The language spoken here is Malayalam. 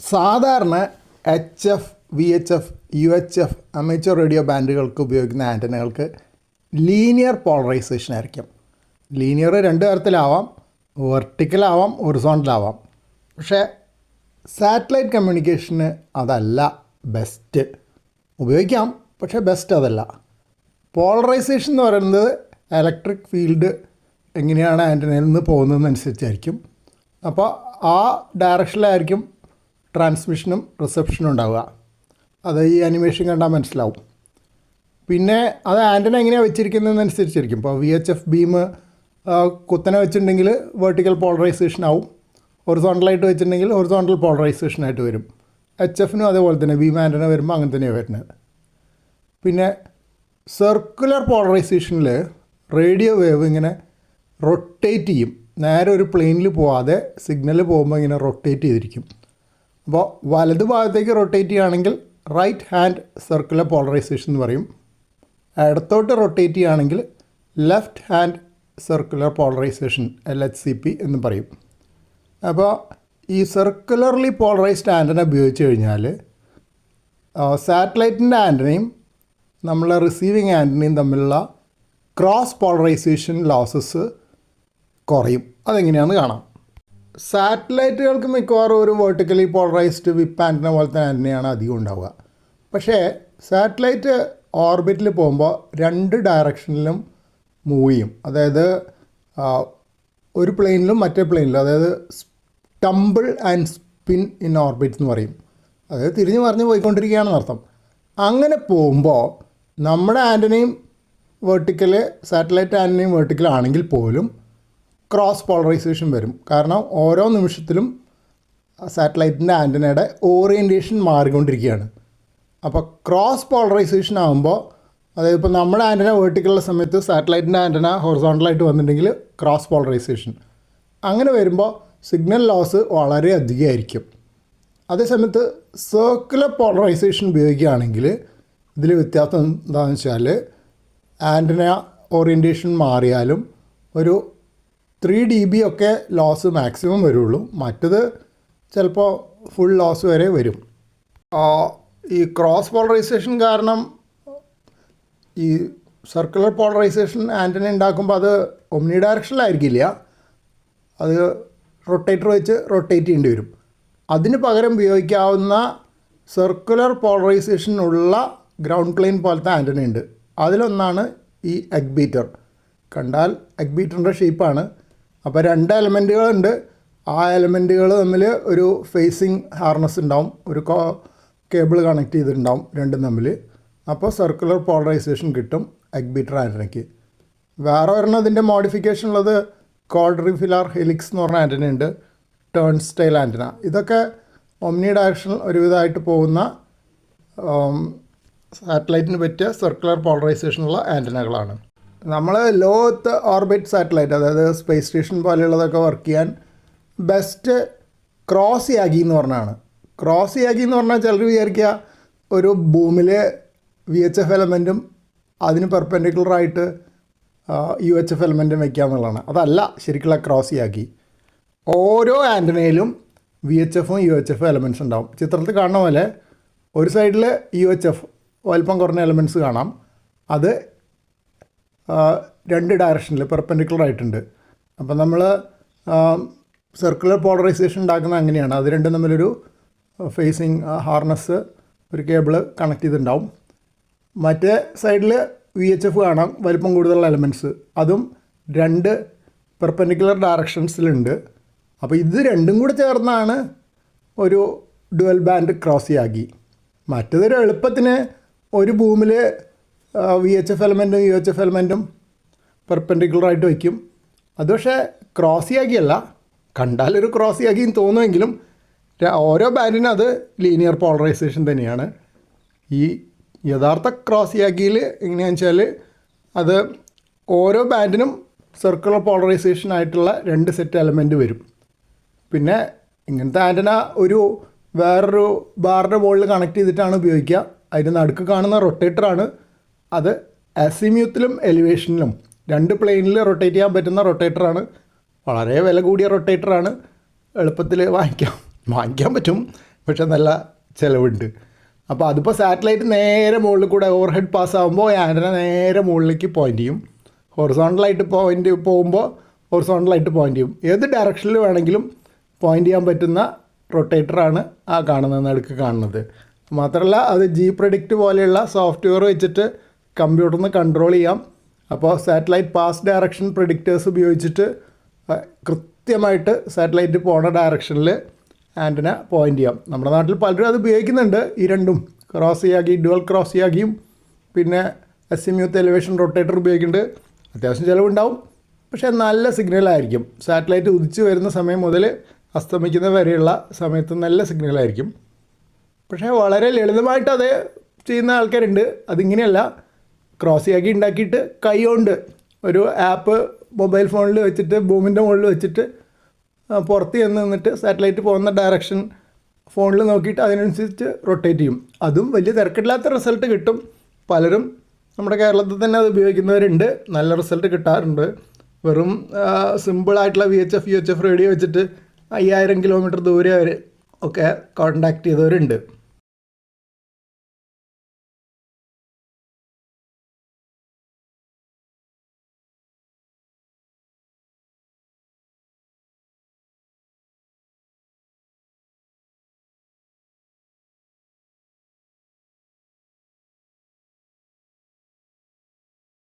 സാധാരണ H F V H F U H F amateur radio ബാൻഡുകൾക്ക് ഉപയോഗിക്കുന്ന ആന്റനകൾക്ക് ലീനിയർ പോളറൈസേഷൻ ആയിരിക്കും. ലീനിയർ രണ്ട് തരത്തിലാവാം വെർട്ടിക്കലാവാം ഒറിസോണ്ടലാവാം പക്ഷേ സാറ്റലൈറ്റ് കമ്മ്യൂണിക്കേഷന് അതല്ല ബെസ്റ്റ് ഉപയോഗിക്കാം പക്ഷേ ബെസ്റ്റ് അതല്ല. പോളറൈസേഷൻ എന്ന് പറയുന്നത് ഇലക്ട്രിക് ഫീൽഡ് എങ്ങനെയാണ് ആന്റനയിൽ നിന്ന് പോകുന്നതെന്നനുസരിച്ചായിരിക്കും അപ്പോൾ ആ ഡയറക്ഷനിലായിരിക്കും ട്രാൻസ്മിഷനും റിസപ്ഷനും ഉണ്ടാവുക. അത് ഈ അനിമേഷൻ കണ്ടാൽ മനസ്സിലാവും. പിന്നെ അത് ആന്റന എങ്ങനെയാണ് വെച്ചിരിക്കുന്നതെന്നനുസരിച്ചിരിക്കും ഇപ്പോൾ വി എച്ച് എഫ് ബീം കുത്തനെ വെച്ചിട്ടുണ്ടെങ്കിൽ വെർട്ടിക്കൽ പോളറൈസേഷൻ ആവും. ഹൊറിസോണ്ടലായിട്ട് വെച്ചിട്ടുണ്ടെങ്കിൽ ഹൊറിസോണ്ടൽ പോളറൈസേഷൻ ആയിട്ട് വരും. എച്ച് എഫിനും അതേപോലെ തന്നെ ബീം ആന്റന വരുമ്പോൾ അങ്ങനെ തന്നെയാണ് വരുന്നത്. പിന്നെ സർക്കുലർ പോളറൈസേഷനിൽ റേഡിയോ വേവ് ഇങ്ങനെ റൊട്ടേറ്റ് ചെയ്യും. നേരെ ഒരു പ്ലെയിനിൽ പോവാതെ സിഗ്നൽ പോകുമ്പോൾ ഇങ്ങനെ റൊട്ടേറ്റ് ചെയ്തിരിക്കും. അപ്പോൾ വലത് ഭാഗത്തേക്ക് റൊട്ടേറ്റ് ചെയ്യുകയാണെങ്കിൽ റൈറ്റ് ഹാൻഡ് സർക്കുലർ പോളറൈസേഷൻ എന്ന് പറയും. ഇടത്തോട്ട് റൊട്ടേറ്റ് ചെയ്യുകയാണെങ്കിൽ left hand circular polarisation L H C P എന്ന് പറയും. അപ്പോൾ ഈ സർക്കുലർലി പോളറൈസ്ഡ് ആന്റന ഉപയോഗിച്ച് കഴിഞ്ഞാൽ സാറ്റലൈറ്റിന്റെ ആന്റനയും നമ്മളെ റിസീവിങ് ആന്റനയും തമ്മിലുള്ള ക്രോസ് പോളറൈസേഷൻ ലോസസ് കുറയും. അതെങ്ങനെയാണെന്ന് കാണാം. സാറ്റലൈറ്റുകൾക്ക് മിക്കവാറും ഒരു വെർട്ടിക്കലി പോളറൈസ്ഡ് വിപ്പ് പോലെ തന്നെ തന്നെയാണ് അധികം ഉണ്ടാവുക. പക്ഷേ സാറ്റലൈറ്റ് ഓർബിറ്റിൽ പോകുമ്പോൾ രണ്ട് ഡയറക്ഷനിലും മൂവ് ചെയ്യും. അതായത് ഒരു പ്ലെയിനിലും മറ്റേ പ്ലെയിനിലും അതായത് tumble and spin in orbit എന്ന് പറയും. അതായത് തിരിഞ്ഞ് മറിഞ്ഞ് പോയിക്കൊണ്ടിരിക്കുകയാണെന്ന് അർത്ഥം. അങ്ങനെ പോകുമ്പോൾ നമ്മുടെ ആന്റനയും വെർട്ടിക്കൽ സാറ്റലൈറ്റ് ആന്റനയും വെർട്ടിക്കൽ ആണെങ്കിൽ പോലും ക്രോസ് പോളറൈസേഷൻ വരും. കാരണം ഓരോ നിമിഷത്തിലും സാറ്റലൈറ്റിന്റെ ആന്റനയുടെ ഓറിയന്റേഷൻ മാറിക്കൊണ്ടിരിക്കുകയാണ്. അപ്പോൾ ക്രോസ് പോളറൈസേഷൻ ആകുമ്പോൾ അതായത് ഇപ്പോൾ നമ്മുടെ ആന്റന വേർട്ടിക്കലുള്ള സമയത്ത് സാറ്റലൈറ്റിന്റെ ആന്റന ഹൊറിസോണ്ടലായിട്ട് വന്നിട്ടുണ്ടെങ്കിൽ ക്രോസ് പോളറൈസേഷൻ അങ്ങനെ വരുമ്പോൾ സിഗ്നൽ ലോസ് വളരെ അധികമായിരിക്കും. അതേസമയത്ത് സർക്കുലർ പോളറൈസേഷൻ ഉപയോഗിക്കുകയാണെങ്കിൽ ഇതിൽ വ്യത്യാസം എന്താണെന്ന് വെച്ചാൽ ആന്റന ഓറിയന്റേഷൻ മാറിയാലും ഒരു ത്രീ ഡി ബി ഒക്കെ ലോസ് മാക്സിമം വരുള്ളൂ. മറ്റത് ചിലപ്പോൾ ഫുൾ ലോസ് വരെ വരും. ഈ ക്രോസ് പോളറൈസേഷൻ കാരണം ഈ സർക്കുലർ പോളറൈസേഷൻ ആന്റന ഉണ്ടാക്കുമ്പോൾ അത് ഒമ്നി ഡയറക്ഷനിലായിരിക്കില്ല അത് റൊട്ടേറ്റർ വെച്ച് റൊട്ടേറ്റ് ചെയ്യേണ്ടി വരും. അതിന് പകരം ഉപയോഗിക്കാവുന്ന സർക്കുലർ പോളറൈസേഷനുള്ള ഗ്രൗണ്ട് പ്ലെയിൻ പോലത്തെ ആന്റന ഉണ്ട്. അതിലൊന്നാണ് ഈ എഗ് ബീറ്റർ കണ്ടാൽ എഗ് ബീറ്ററിന്റെ ഷേപ്പാണ് അപ്പോൾ രണ്ട് എലമെന്റുകളുണ്ട് ആ എലമെന്റുകൾ തമ്മിൽ ഒരു ഫേസിങ് ഹാർനസ് ഉണ്ടാവും. ഒരു കോ കേബിൾ കണക്ട് ചെയ്തിട്ടുണ്ടാവും രണ്ടും തമ്മിൽ അപ്പോൾ സർക്കുലർ പോളറൈസേഷൻ കിട്ടും എഗ് ബീറ്റർ ആന്റനയ്ക്ക് വേറെ ഒരെണ്ണം അതിന്റെ മോഡിഫിക്കേഷൻ ഉള്ളത് കോൾഡറി ഫിലാർ ഹെലിക്സ് എന്ന് പറഞ്ഞ ആന്റന ഉണ്ട്. ടേൺ സ്റ്റൈൽ ആന്റന ഇതൊക്കെ ഒമ്നി ഡയറക്ഷനിൽ ഒരുവിധമായിട്ട് പോകുന്ന സാറ്റലൈറ്റിന് പറ്റിയ സർക്കുലർ പോളറൈസേഷനുള്ള ആന്റനകളാണ് നമ്മൾ ലോ എർത്ത് ഓർബിറ്റ് സാറ്റലൈറ്റ് അതായത് സ്പേസ് സ്റ്റേഷൻ പോലെയുള്ളതൊക്കെ വർക്ക് ചെയ്യാൻ ബെസ്റ്റ് ക്രോസ് യാഗി എന്ന് പറഞ്ഞാണ്. ക്രോസ് യാഗി എന്ന് പറഞ്ഞാൽ ചിലർ വിചാരിക്കുക ഒരു ഭൂമിയിലെ വി എച്ച് എഫ് എലമെന്റും അതിന് പെർപെൻഡിക്കുലറായിട്ട് യു എച്ച് എഫ് എലമെന്റും വയ്ക്കുക എന്നുള്ളതാണ്. അതല്ല ശരിക്കുള്ള ക്രോസ് യാഗി ഓരോ ആന്റനയിലും വി എച്ച് എഫും യു എച്ച് എഫും എലമെന്റ്സ് ഉണ്ടാവും. ചിത്രത്തിൽ കാണുന്ന പോലെ ഒരു സൈഡിൽ യു എച്ച് എഫ് വലിപ്പം കുറഞ്ഞ എലമെന്റ്സ് കാണാം. അത് രണ്ട് ഡയറക്ഷനിൽ പെർപെൻഡിക്കുലർ ആയിട്ടുണ്ട്. അപ്പം നമ്മൾ സർക്കുലർ പോളറൈസേഷൻ ഉണ്ടാക്കുന്നത് അങ്ങനെയാണ്. അത് രണ്ടും തമ്മിലൊരു ഫേസിങ് ഹാർനസ് ഒരു കേബിൾ കണക്ട് ചെയ്തിട്ടുണ്ടാവും മറ്റേ സൈഡിൽ വി എച്ച് എഫ് കാണാം വലിപ്പം കൂടുതലുള്ള എലമെന്റ്സ് അതും രണ്ട് പെർപെൻഡിക്കുലർ ഡയറക്ഷൻസിലുണ്ട് അപ്പോൾ ഇത് രണ്ടും കൂടെ ചേർന്നാണ് ഒരു ഡുവൽ ബാൻഡ് ക്രോസ് യാഗി മറ്റതൊരു എളുപ്പത്തിന് ഒരു ഭൂമിൽ വി എച്ച് എഫ് എലമെന്റും യു എച്ച് എഫ് എലമെന്റും പെർപെൻഡിക്കുലറായിട്ട് വയ്ക്കും. അത് പക്ഷേ ക്രോസിയാക്കിയല്ല കണ്ടാലൊരു ക്രോസിയാക്കിയും തോന്നുമെങ്കിലും ഓരോ ബാൻഡിനും അത് ലീനിയർ പോളറൈസേഷൻ തന്നെയാണ്. ഈ യഥാർത്ഥ ക്രോസിയാക്കിയിൽ എങ്ങനെയാണെന്ന് വെച്ചാൽ അത് ഓരോ ബാൻഡിനും സർക്കുലർ പോളറൈസേഷൻ ആയിട്ടുള്ള രണ്ട് സെറ്റ് എലമെന്റ് വരും. പിന്നെ ഇങ്ങനത്തെ ആന്റന ഒരു വേറൊരു ബാറിന്റെ ബോളിൽ കണക്ട് ചെയ്തിട്ടാണ് ഉപയോഗിക്കുക. അതിന്റെ നടുക്ക് കാണുന്ന റൊട്ടേറ്ററാണ് അത് അസിമ്യൂത്തിലും എലിവേഷനിലും രണ്ട് പ്ലെയിനിൽ റൊട്ടേറ്റ് ചെയ്യാൻ പറ്റുന്ന റൊട്ടേറ്ററാണ്. വളരെ വില കൂടിയ റൊട്ടേറ്ററാണ്. എളുപ്പത്തിൽ വാങ്ങിക്കാം. വാങ്ങിക്കാൻ പറ്റും പക്ഷെ നല്ല ചിലവുണ്ട്. അപ്പോൾ അതിപ്പോൾ സാറ്റലൈറ്റ് നേരെ മുകളിൽ കൂടെ ഓവർ ഹെഡ് പാസ് ആകുമ്പോൾ ആന്റന നേരെ മുകളിലേക്ക് പോയിന്റ് ചെയ്യും. ഹൊറിസോണ്ടലായിട്ട് പോയിന്റ് പോകുമ്പോൾ ഹൊറിസോണ്ടലായിട്ട് പോയിന്റ് ചെയ്യും. ഏത് ഡയറക്ഷനിൽ വേണമെങ്കിലും പോയിന്റ് ചെയ്യാൻ പറ്റുന്ന റൊട്ടേറ്ററാണ് ആ കാണുന്നത് നടുക്ക് കാണുന്നത്. മാത്രമല്ല അത് ജി പ്രൊഡിക്റ്റ് പോലെയുള്ള സോഫ്റ്റ്വെയർ വെച്ചിട്ട് കമ്പ്യൂട്ടറിൽ നിന്ന് കൺട്രോൾ ചെയ്യാം. അപ്പോൾ സാറ്റലൈറ്റ് പാസ് ഡയറക്ഷൻ പ്രിഡിക്റ്റേഴ്സ് ഉപയോഗിച്ചിട്ട് കൃത്യമായിട്ട് സാറ്റലൈറ്റ് പോണ ഡയറക്ഷനിൽ ആന്റിന പോയിന്റ് ചെയ്യാം. നമ്മുടെ നാട്ടിൽ പലരും അത് ഉപയോഗിക്കുന്നുണ്ട്. ഈ രണ്ടും ക്രോസ് ചെയ്യാക്കി ഡുവൽ ക്രോസ് ചെയ്യാക്കിയും. പിന്നെ azimuth elevation rotator ഉപയോഗിക്കുന്നുണ്ട്. അത്യാവശ്യം ചിലവുണ്ടാവും. പക്ഷേ നല്ല സിഗ്നലായിരിക്കും സാറ്റലൈറ്റ് ഉദിച്ച് വരുന്ന സമയം മുതൽ അസ്തമിക്കുന്ന വരെയുള്ള സമയത്ത് നല്ല സിഗ്നലായിരിക്കും പക്ഷേ വളരെ ലളിതമായിട്ട് അത് ചെയ്യുന്ന ആൾക്കാരുണ്ട്. അതിങ്ങനെയല്ല. ക്രോസ് ചെയ്യാക്കി ഉണ്ടാക്കിയിട്ട് കൈകൊണ്ട് ഒരു ആപ്പ് മൊബൈൽ ഫോണിൽ വെച്ചിട്ട് ഭൂമിന്റെ മുകളിൽ വെച്ചിട്ട് പുറത്ത് ചെന്ന് നിന്നിട്ട് സാറ്റലൈറ്റ് പോകുന്ന ഡയറക്ഷൻ ഫോണിൽ നോക്കിയിട്ട് അതിനനുസരിച്ച് റൊട്ടേറ്റ് ചെയ്യും. അതും വലിയ തിരക്കില്ലാത്ത റിസൾട്ട് കിട്ടും. പലരും നമ്മുടെ കേരളത്തിൽ തന്നെ അത് ഉപയോഗിക്കുന്നവരുണ്ട്. നല്ല റിസൾട്ട് കിട്ടാറുണ്ട്. വെറും സിമ്പിളായിട്ടുള്ള V H F U H F radio വെച്ചിട്ട് അയ്യായിരം കിലോമീറ്റർ ദൂരെ വരെ ഒക്കെ കോണ്ടാക്ട് ചെയ്തവരുണ്ട്.